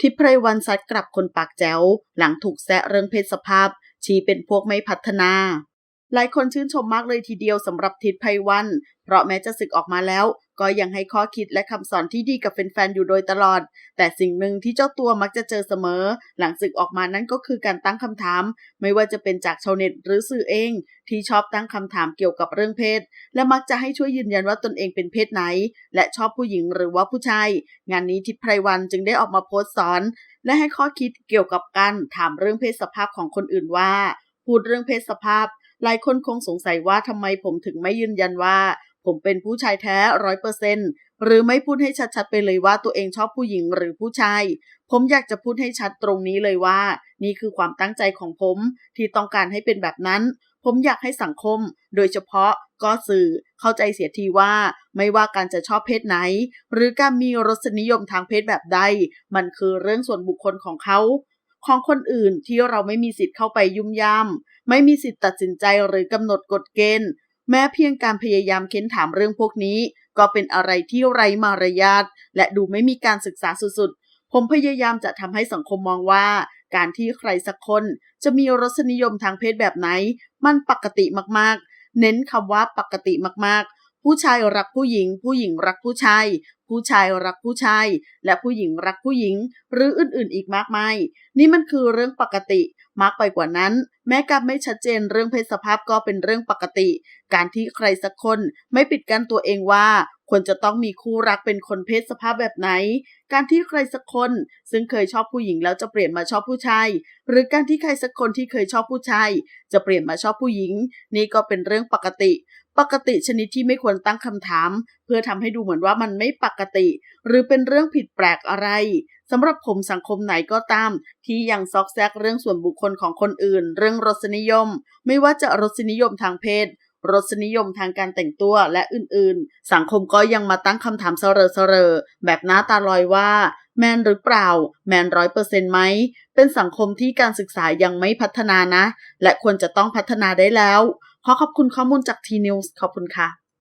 ทิพไพรวันซัดกลับคนปากแจ๋ว หลังถูกแซะเรื่องเพศสภาพ ชี้เป็นพวกไม่พัฒนา หลายคนชื่นชมมากเลยทีเดียวสำหรับทิศไพวัน เพราะแม้จะศึกออกมาแล้ว ก็ยังให้ข้อคิดและคำสอนที่ดีกับแฟนๆอยู่โดยตลอด แต่สิ่งหนึ่งที่เจ้าตัวมักจะเจอเสมอ หลังศึกออกมานั่นก็คือการตั้งคำถาม ไม่ว่าจะเป็นจากชาวเน็ตหรือสื่อเอง ที่ชอบตั้งคำถามเกี่ยวกับเรื่องเพศ และมักจะให้ช่วยยืนยันว่าตนเองเป็นเพศไหน และชอบผู้หญิงหรือว่าผู้ชาย งานนี้ทิศไพวันจึงได้ออกมาโพสต์สอน และให้ข้อคิดเกี่ยวกับการถามเรื่องเพศสภาพของคนอื่นว่า พูดเรื่องเพศสภาพ หลายคนคงสงสัยว่าทำไมผมถึงไม่ยืนยันว่า ผมเป็นผู้ชายแท้ร้อยเปอร์เซนหรือไม่พูดให้ชัดๆไปเลยว่าตัวเองชอบผู้หญิงหรือผู้ชาย ผมอยากจะพูดให้ชัดตรงนี้เลยว่า นี่คือความตั้งใจของผมที่ต้องการให้เป็นแบบนั้น ผมอยากให้สังคม โดยเฉพาะก็สื่อเข้าใจเสียทีว่า ไม่ว่าการจะชอบเพศไหน หรือการมีรสนิยมทางเพศแบบใด มันคือเรื่องส่วนบุคคลของเขา ของคนอื่นที่เราไม่มีสิทธิ์เข้าไปยุ่มย่ามไม่มีสิทธิ์ตัดสินใจหรือกำหนดกฎเกณฑ์ แม้เพียงการพยายามเค้นถามเรื่องพวกนี้ ก็เป็นอะไรที่ไร้มารยาทและดูไม่มีการศึกษาสุดๆ ผมพยายามจะทำให้สังคมมองว่า การที่ใครสักคนจะมีรสนิยมทางเพศแบบไหน มันปกติมากๆ เน้นคำว่าปกติมากๆ ผู้ชายรักผู้หญิง ผู้หญิงรักผู้ชาย ผู้ชายรักผู้ชาย และผู้หญิงรักผู้หญิง หรืออื่นๆ อีกมากมาย นี่มันคือเรื่องปกติ มากไปกว่านั้น แม้การไม่ชัดเจนเรื่องเพศสภาพก็เป็นเรื่องปกติ การที่ใครสักคนไม่ปิดกั้นตัวเองว่าควรจะต้องมีคู่รักเป็นคนเพศสภาพแบบไหน การที่ใครสักคน ซึ่งเคยชอบผู้หญิงแล้วจะเปลี่ยนมาชอบผู้ชาย หรือการที่ใครสักคนที่เคยชอบผู้ชายจะเปลี่ยนมาชอบผู้หญิง นี่ก็เป็นเรื่องปกติ ปกติชนิดที่ไม่ควรตั้งคำถาม เพื่อทำให้ดูเหมือนว่ามันไม่ปกติ หรือเป็นเรื่องผิดแปลกอะไร สำหรับผมสังคมไหนก็ตาม ที่ยังซอกแซกเรื่องส่วนบุคคลของคนอื่น เรื่องรสนิยม ไม่ว่าจะรสนิยมทางเพศ รสนิยมทางการแต่งตัวและอื่นๆ สังคมก็ยังมาตั้งคำถามเสรอเสรอแบบหน้าตาลอยว่า แมนหรือเปล่า แมนร้อยเปอร์เซ็นต์ไหม เป็นสังคมที่การศึกษายังไม่พัฒนานะ และควรจะต้องพัฒนาได้แล้ว ขอขอบคุณข้อมูลจากทีนิวส์ขอบคุณค่ะ